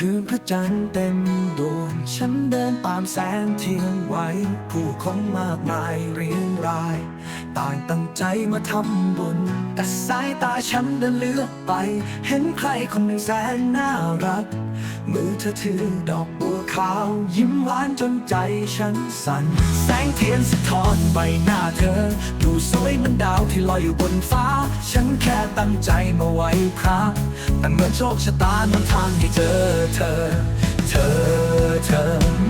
คืนพระจันทร์เต็มดวง ฉันเดินตามแสงเทียนไหว ผู้คนมากมายเรียงราย ต่างตั้งใจมาทำบุญ แต่สายตาฉันเดินเลือกไป เห็นใครคนหนึ่งแสนน่ารัก มือเธอถือดอกบัวขาว ยิ้มหวานจนใจฉันสั่น แสงเทียนสะท้อนใบหน้าเธอ ที่ลอยอยู่บนฟ้า ฉันแค่ตั้งใจมาไว้พระแต่เหมือนโชคชะตานำทางให้เจอเธอ เธอเธอ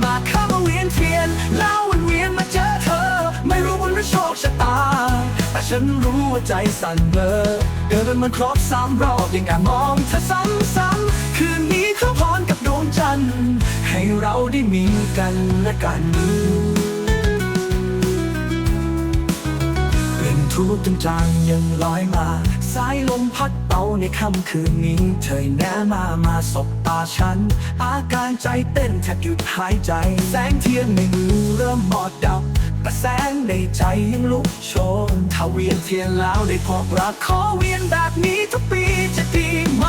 มาข้ามาเวียนเทียนแล้ววนเวียนมาเจอเธอ ไม่รู้บุญหรือโชคชะตา แต่ฉันรู้ว่าใจสั่นเบลอเดินมันครบสามรอบยังแอบมองเธอซ้ำๆคืนนี้ขอพรกับดวงจันทร์ให้เราได้มีกันและกัน กลิ่นทูบจางๆยังลอยมา สายลมพัดเป่าในค่ำคืนนี้ เธอแนมามาสบตาฉัน อาการใจเต้นแทบหยุดหายใจ แสงเทียนในมือเริ่มหมดดับแต่แสงในใจยังลุกโชน ถ้าเวียนเทียนแล้วได้พบรักขอเวียนแบบนี้ทุกปีจะดีไหม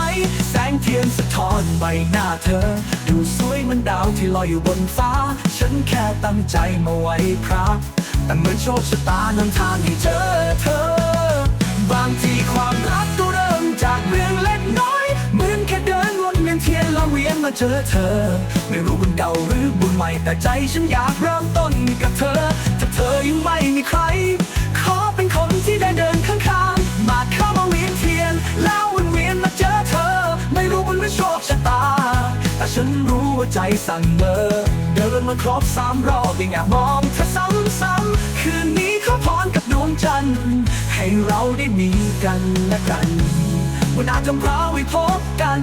แสงเทียนสะท้อนใบหน้าเธอ ดูสวยเหมือนดาวที่ลอยอยู่บนฟ้า ฉันแค่ตั้งใจมาไว้พระ แต่เหมือนโชคชะตานำทางให้เจอเธอ บางทีความรักก็เริ่มจากเรื่องเล็กน้อย เหมือนแค่เดินวนเวียนเทียนล้วเวียนมาเจอเธอ ไม่รู้บุญเก่าหรือบุญใหม่แต่ใจฉันอยากเริ่มต้นกับเธอ ถ้าเธอยังไม่มีใคร ฉันรู้ว่าใจสั่นเบลอเดินมาครบสามรอบยังอยากมองเธอซ้ำๆคืนนี้ขอพรกับดวงจันทร์ให้เราได้มีกันและกันวันอาจจะเราไว้พบกัน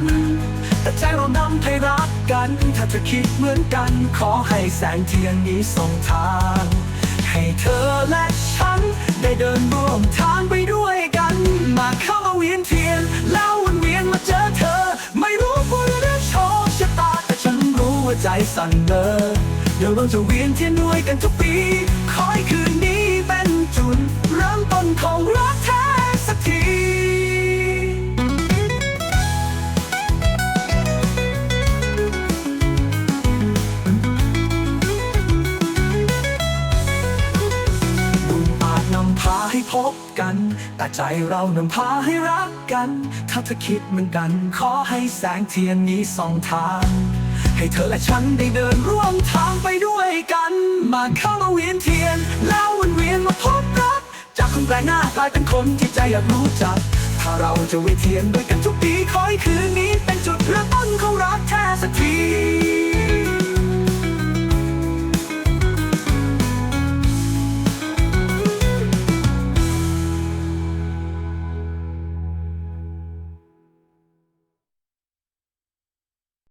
แต่ใจเรานำให้รักกัน ถ้าเธอคิดเหมือนกัน ขอให้แสงเทียนนี้ส่งทาง ให้เธอและฉัน ได้เดินร่วมทางไปด้วยกัน มาเข้ามาเวียนเทียน แล้ววนเวียนมาเจอเธอ ใจสั่นเบลอเดี๋ยวเราจะเวียนเทียนด้วยกันทุกปีขอให้คืนนี้เป็นจุดเริ่มต้นของรักแท้สักทีบุญอาจนำพาให้พบกัน แต่ใจเรานำพาให้รักกัน ถ้าเธอคิดเหมือนกัน ขอให้แสงเทียนนี้ส่องทาง ให้เธอและฉันได้เดินร่วมทางไปด้วยกัน มาเข้ามาเวียนเทียน แล้ววนเวียนมาพบรัก จากคนแปลกหน้ากลายเป็นคนที่ใจอยากรู้จัก ถ้าเราจะเวียนเทียนด้วยกันทุกปีคอยคืนนี้เป็นจุดเริ่มต้นของรักแท้สักที